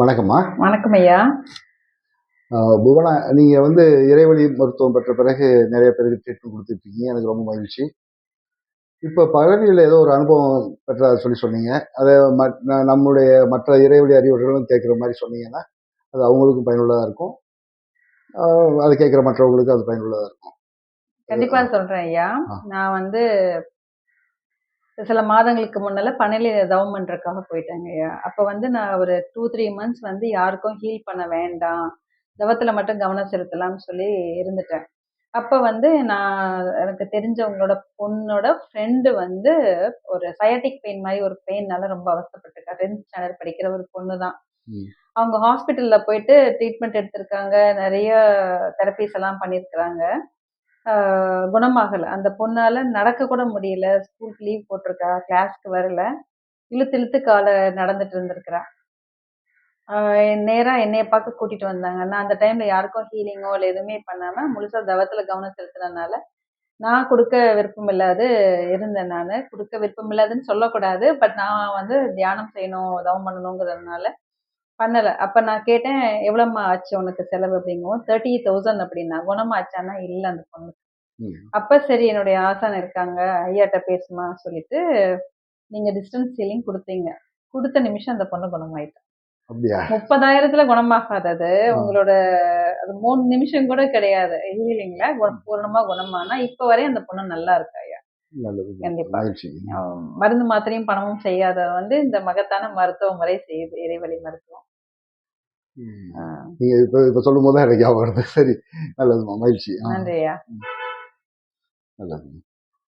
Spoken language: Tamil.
வணக்கம்மா. வணக்கம் ஐயா. புவனா நீங்கள் வந்து இறைவழி மருத்துவம் பெற்ற பிறகு நிறைய பேருக்கு ட்ரீட்மெண்ட் கொடுத்துருக்கீங்க எனக்கு ரொம்ப மகிழ்ச்சி. இப்போ பழனியில் ஏதோ ஒரு அனுபவம் பெற்றதா சொல்லி சொன்னீங்க. அதை நம்முடைய மற்ற இறைவழி அறிவுகளும் கேட்குற மாதிரி சொன்னீங்கன்னா அது அவங்களுக்கும் பயனுள்ளதாக இருக்கும். அதை கேட்குற மற்றவங்களுக்கும் அது பயனுள்ளதாக இருக்கும். கண்டிப்பா சொல்றேன் ஐயா. நான் வந்து சில மாதங்களுக்கு முன்னால பணியில தவம் பண்றதுக்காக போயிட்டேங்க ஐயா. அப்ப வந்து நான் ஒரு டூ த்ரீ மந்த்ஸ் வந்து யாருக்கும் ஹீல் பண்ண வேண்டாம். தவத்துல மட்டும் கவனம் செலுத்தலாம்னு சொல்லி இருந்துட்டேன். அப்ப வந்து நான் எனக்கு தெரிஞ்சவங்களோட பொண்ணோட ஃப்ரெண்டு வந்து ஒரு சயாட்டிக் பெயின் மாதிரி ஒரு பெயின்னால ரொம்ப அவஸ்தைப்பட்டிருக்கா டென்த் ஸ்டாண்டர்ட் படிக்கிற ஒரு பொண்ணு தான். அவங்க ஹாஸ்பிட்டல்ல போயிட்டு ட்ரீட்மெண்ட் எடுத்திருக்காங்க. நிறைய தெரப்பிஸ் எல்லாம் பண்ணியிருக்கிறாங்க. குணமாகல. அந்த பொண்ணால நடக்க கூட முடியல. ஸ்கூலுக்கு லீவ் போட்டிருக்கா. கிளாஸ்க்கு வரல. இழுத்து இழுத்து காலை நடந்துட்டு இருந்திருக்கிறா. நேராக நேரா என்னைய பார்க்க கூட்டிட்டு வந்தாங்க. நான் அந்த டைம்ல யாருக்கும் ஹீலிங்கோ இல்லை எதுவுமே பண்ணாம முழுசா தவத்துல கவனம் செலுத்துனதுனால நான் கொடுக்க விருப்பம் இல்லாது இருந்தேன் நான். கொடுக்க விருப்பம் இல்லாதுன்னு சொல்லக்கூடாது. பட் நான் வந்து தியானம் செய்யணும் தவம் பண்ணணுங்கிறதுனால பண்ணல. அப்ப நான் கேட்டேன் எவ்வளவும்மா ஆச்சு உனக்கு செலவு? அப்படிங்கவும் தேர்ட்டி தௌசண்ட் அப்படின்னா குணமாச்சானா இல்லை அந்த பொண்ணு. அப்ப சரி என்னுடைய ஆசான் இருக்காங்க ஐயாட்ட பேசுமா சொல்லிட்டு நீங்க டிஸ்டன்ஸ் ஹீலிங் கொடுத்தீங்க. கொடுத்த நிமிஷம் அந்த பொண்ணு குணமாயிட்டா. முப்பதாயிரத்துல குணமாகாதது. உங்களோட அது மூணு நிமிஷம் கூட கிடையாது. ஹீலிங்ல பூர்ணமா குணமானா இப்ப வரை அந்த பொண்ணு நல்லா இருக்கா? கண்டிப்பா. மருந்து மாத்திரையும் பணமும் செய்யாத வந்து இந்த மகத்தான மருத்துவ முறை செய்யுது இறைவழி மருத்துவம். நீங்க இப்போ இப்போ சொல்லும் போது எனக்கு ஞாபகம் வருது. சரி நல்லதுமா மகிழ்ச்சி. ஆ, நன்றி ஐயா நல்லது